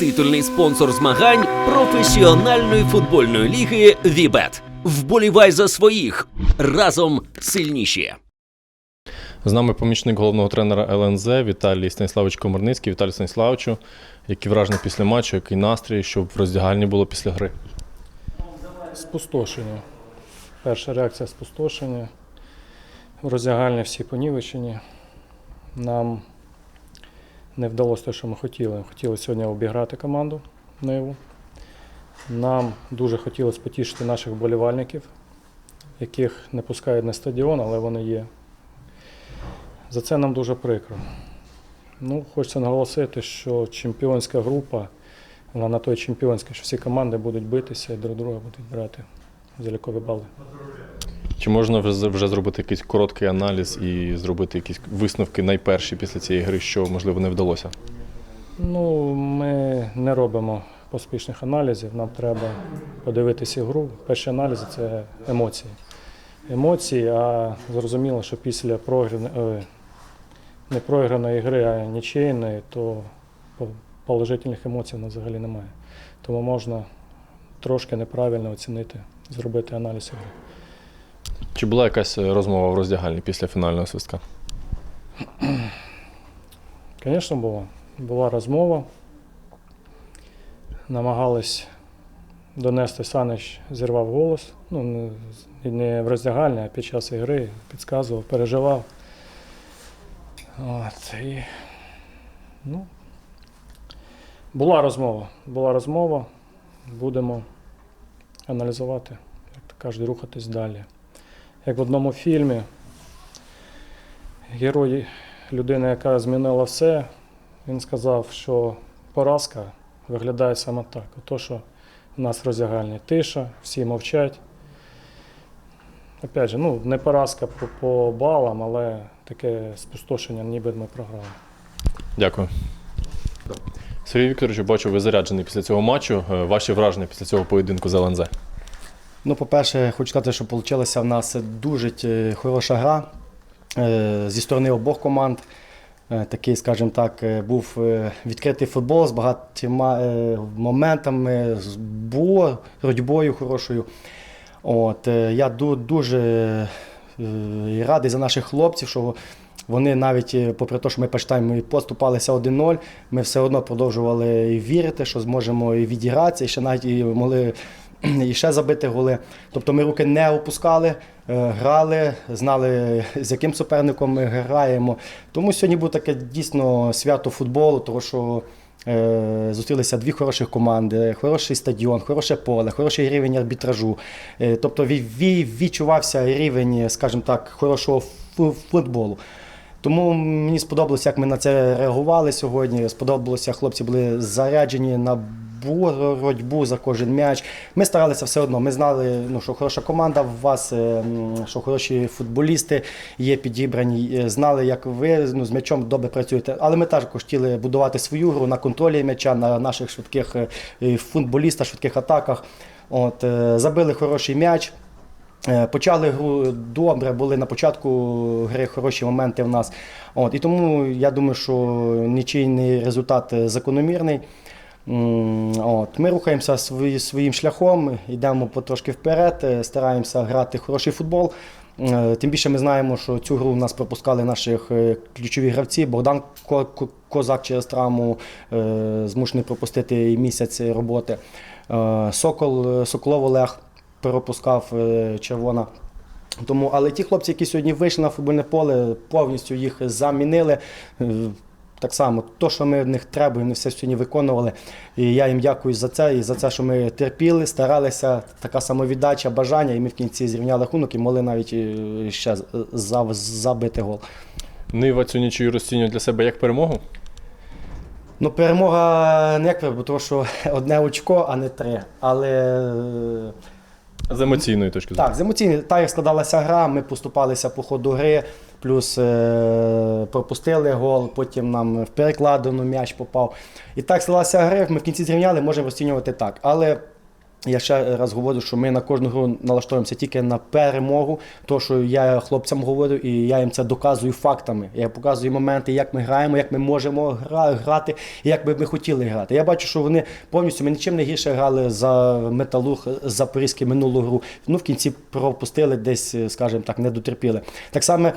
Титульний спонсор змагань професіональної футбольної ліги Вібет. Вболівай за своїх разом сильніші. З нами помічник головного тренера ЛНЗ Віталій Станіславович Комарницький. Віталій Станіславовичу, які враження після матчу, який настрій, щоб в роздягальні було після гри. Спустошення. Перша реакція спустошення. Роздягальні всі понівечені. Нам не вдалося те, що ми хотіли. Хотіли сьогодні обіграти команду Ниву. Нам дуже хотілося потішити наших вболівальників, яких не пускають на стадіон, але вони є. За це нам дуже прикро. Ну, хочеться наголосити, що чемпіонська група, вона на той чемпіонська, що всі команди будуть битися і друг друга будуть брати залікові бали. Чи можна вже зробити якийсь короткий аналіз і зробити якісь висновки найперші після цієї гри, що можливо не вдалося? Ну, ми не робимо поспішних аналізів. Нам треба подивитися гру. Перші аналізи це емоції. Емоції, а зрозуміло, що після програної, е, не програної гри, а нічийної, то положительних емоцій у нас взагалі немає. Тому можна трошки неправильно оцінити, зробити аналіз гри. Чи була якась е, розмова в роздягальні після фінального свистка? Звісно, була. Була розмова. Намагались донести Санич зірвав голос. Ну, не, в роздягальні, а під час ігри підказував, переживав. От, і, ну, була розмова. Була розмова. Будемо аналізувати, як то кажуть, рухатись далі. Як в одному фільмі, герой людина, яка змінила все, він сказав, що поразка виглядає саме так. Ото, що у нас роздягальні тиша, всі мовчать. Опять же, ну, не поразка по, по балам, але таке спустошення, ніби ми програли. Дякую. Сергій Вікторович, бачу, ви заряджений після цього матчу. Е, Ваші враження після цього поєдинку з ЛНЗ? Ну, по-перше, хочу сказати, що вийшла в нас дуже е, хороша гра е, зі сторони обох команд. Е, Такий, скажімо так, був відкритий футбол з багатьма моментами, з бо- боротьбою хорошою. От, я дуже радий за наших хлопців, що вони навіть, попри те, що ми тайм і поступалися 1-0, ми все одно продовжували вірити, що зможемо і відігратися, і ще навіть і могли і ще забити голи. Тобто ми руки не опускали, е, грали, знали, з яким суперником ми граємо. Тому сьогодні був таке дійсно свято футболу, тому що е, зустрілися дві хороших команди, хороший стадіон, хороше поле, хороший рівень арбітражу. Е, тобто ві- ві- відчувався рівень, скажімо так, хорошого футболу. Тому мені сподобалося, як ми на це реагували сьогодні. Сподобалося, хлопці були заряджені на боротьбу за кожен м'яч. Ми старалися все одно. Ми знали, ну, що хороша команда в вас, е, що хороші футболісти є підібрані. е, Знали, як ви ну, з м'ячом добре працюєте. Але ми також хотіли будувати свою гру на контролі м'яча, на наших швидких е, футболістах, швидких атаках. От, забили хороший м'яч. Почали гру добре, були на початку гри хороші моменти в нас. От, і тому я думаю, що нічийний результат закономірний. От, ми рухаємося своїм шляхом, йдемо потрошки вперед, е, стараємося грати хороший футбол. Е, Тим більше ми знаємо, що цю гру в нас пропускали наших е, ключові гравці. Богдан Ко- Ко- Козак через травму змушений пропустити місяць роботи. Сокол, Соколов Олег пропускав червона. Тому, але ті хлопці, які сьогодні вийшли на футбольне поле, повністю їх замінили. Е, Так само, то, що ми в них треба, вони все сьогодні виконували. І я їм дякую за це і за це, що ми терпіли, старалися, така самовіддача, бажання, і ми в кінці зрівняли рахунок і могли навіть е, ще забити гол. Нива цю нічию розцінює для себе як перемогу. Ну, перемога не як перемога, тому що одне очко, а не три. Але е, З емоційної точки зору. Так, з емоційної, так як складалася гра, ми поступалися по ходу гри, плюс е, пропустили гол, потім нам в перекладину м'яч попав. І так склалася гра, ми в кінці зрівняли, можемо розцінювати так. Але Я ще раз говорю, що ми на кожну гру налаштовуємося тільки на перемогу. То, що я хлопцям говорю, і я їм це доказую фактами. Я показую моменти, як ми граємо, як ми можемо гра- грати, як би ми хотіли грати. Я бачу, що вони повністю ми нічим не гірше грали за металух Запорізький минулу гру. Ну в кінці пропустили десь, скажімо так, не дотерпіли. Так само.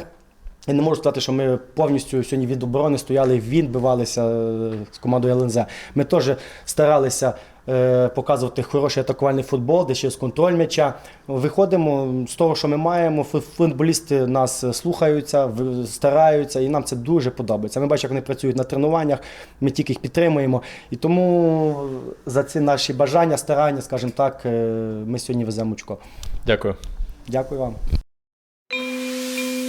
Я не можу сказати, що ми повністю сьогодні від оборони стояли, відбивалися е, з командою ЛНЗ. Ми теж старалися е, показувати хороший атакувальний футбол, де через контроль м'яча. Виходимо з того, що ми маємо. Футболісти нас слухаються, стараються, і нам це дуже подобається. Ми бачимо, як вони працюють на тренуваннях, ми тільки їх підтримуємо. І тому за ці наші бажання, старання, скажімо так, е, ми сьогодні веземо очко. Дякую. Дякую вам.